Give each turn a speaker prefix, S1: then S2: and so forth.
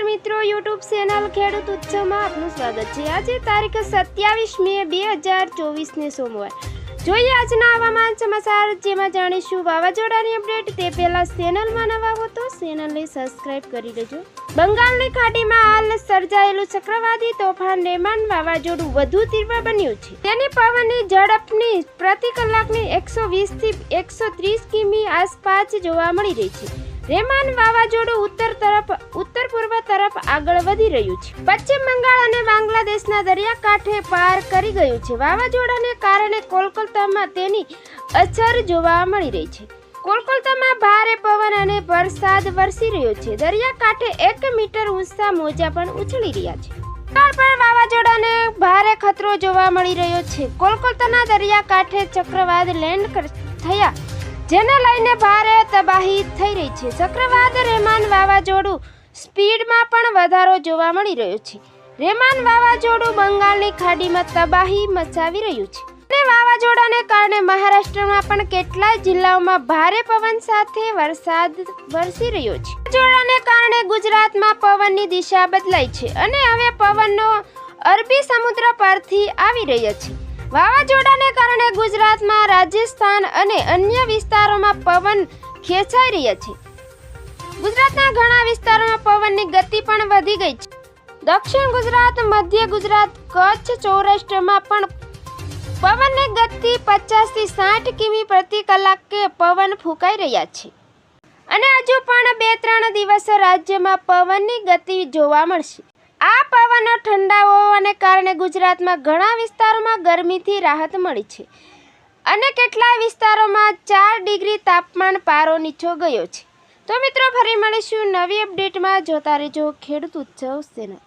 S1: Channel ખેડૂત ઉત્સવમાં આપનું સ્વાગત છે. આજે તારીખ સત્યાવીસ મે બે હજાર ચોવીસને સોમવાર. જોઈએ આજના હવામાન સમાચાર જેમાં જાણીશું વાવાઝોડાની અપડેટ. તે પહેલા ચેનલમાં નવા હો તો ચેનલને સબસ્ક્રાઇબ કરી લેજો બંગાળની ખાડીમાં હાલ સર્જાયેલું ચક્રવાતી તોફાન રેમાન વાવાઝોડું વધુ તીવ્ર બન્યું છે. તેની પવનની ઝડપની પ્રતિ કલાકની એકસો વીસથી એકસો ત્રીસ કિમી આસપાસ જોવા મળી રહી છે. રેમાન વાવાઝોડું ઉત્તર તરફ, ઉત્તર પૂર્વ તરફ આગળ વધી રહ્યું છે. પશ્ચિમ બંગાળ અને બાંગ્લાદેશના દરિયાકાંઠે પાર કરી ગયું છે. વાવાઝોડાને કારણે કોલકાતામાં તેની અસર જોવા મળી રહી છે. કોલકાતામાં ભારે પવન અને વરસાદ વરસી રહ્યો છે. દરિયાકાંઠે એક મીટર ઊંચા મોજા પણ ઉછળી રહ્યા છે. બંગાળ પર વાવાઝોડાને ભારે ખતરો જોવા મળી રહ્યો છે. કોલકાતાના દરિયાકાંઠે ચક્રવાત લેન્ડ થયા જેને લઈને ભારે તબાહી થઈ રહી છે. ચક્રવાત રેમાન વાવાઝોડું સ્પીડમાં પણ વધારો જોવા મળી રહ્યો છે. રેમાન વાવાઝોડું બંગાળની ખાડીમાં તબાહી મચાવી રહ્યું છે. અને વાવાઝોડાને કારણે મહારાષ્ટ્રમાં પણ કેટલાય જિલ્લાઓમાં ભારે પવન સાથે વરસાદ વરસી રહ્યો છે. વાવાઝોડાને કારણે ગુજરાતમાં પવનની દિશા બદલાઈ છે અને હવે પવનનો અરબી સમુદ્ર પરથી આવી રહ્યા છે. વાવાઝોડાને કારણે ગુજરાતમાં રાજસ્થાન અને અન્ય વિસ્તારોમાં પવન ખેંચાઈ રહ્યા છે. ગુજરાતના ઘણા વિસ્તારોમાં પવનની ગતિ પણ વધી ગઈ છે. દક્ષિણ ગુજરાત, મધ્ય ગુજરાત, કચ્છ, સૌરાષ્ટ્રમાં પણ પવનની ગતિ પચાસથી સાઠ કિમી પ્રતિ કલાકે પવન ફૂંકાઈ રહ્યા છે. અને હજુ પણ બે ત્રણ દિવસ રાજ્યમાં પવનની ગતિ જોવા મળશે. આ પવનો ઠંડા હોવાને કારણે ગુજરાતમાં ઘણા વિસ્તારોમાં ગરમીથી રાહત મળી છે અને કેટલાય વિસ્તારોમાં ચાર ડિગ્રી તાપમાન પારો નીચો ગયો છે. તો મિત્રો, ફરી મળીશું નવી અપડેટમાં. જોતા રહેજો, ખેડૂત ઉત્સવ સેના.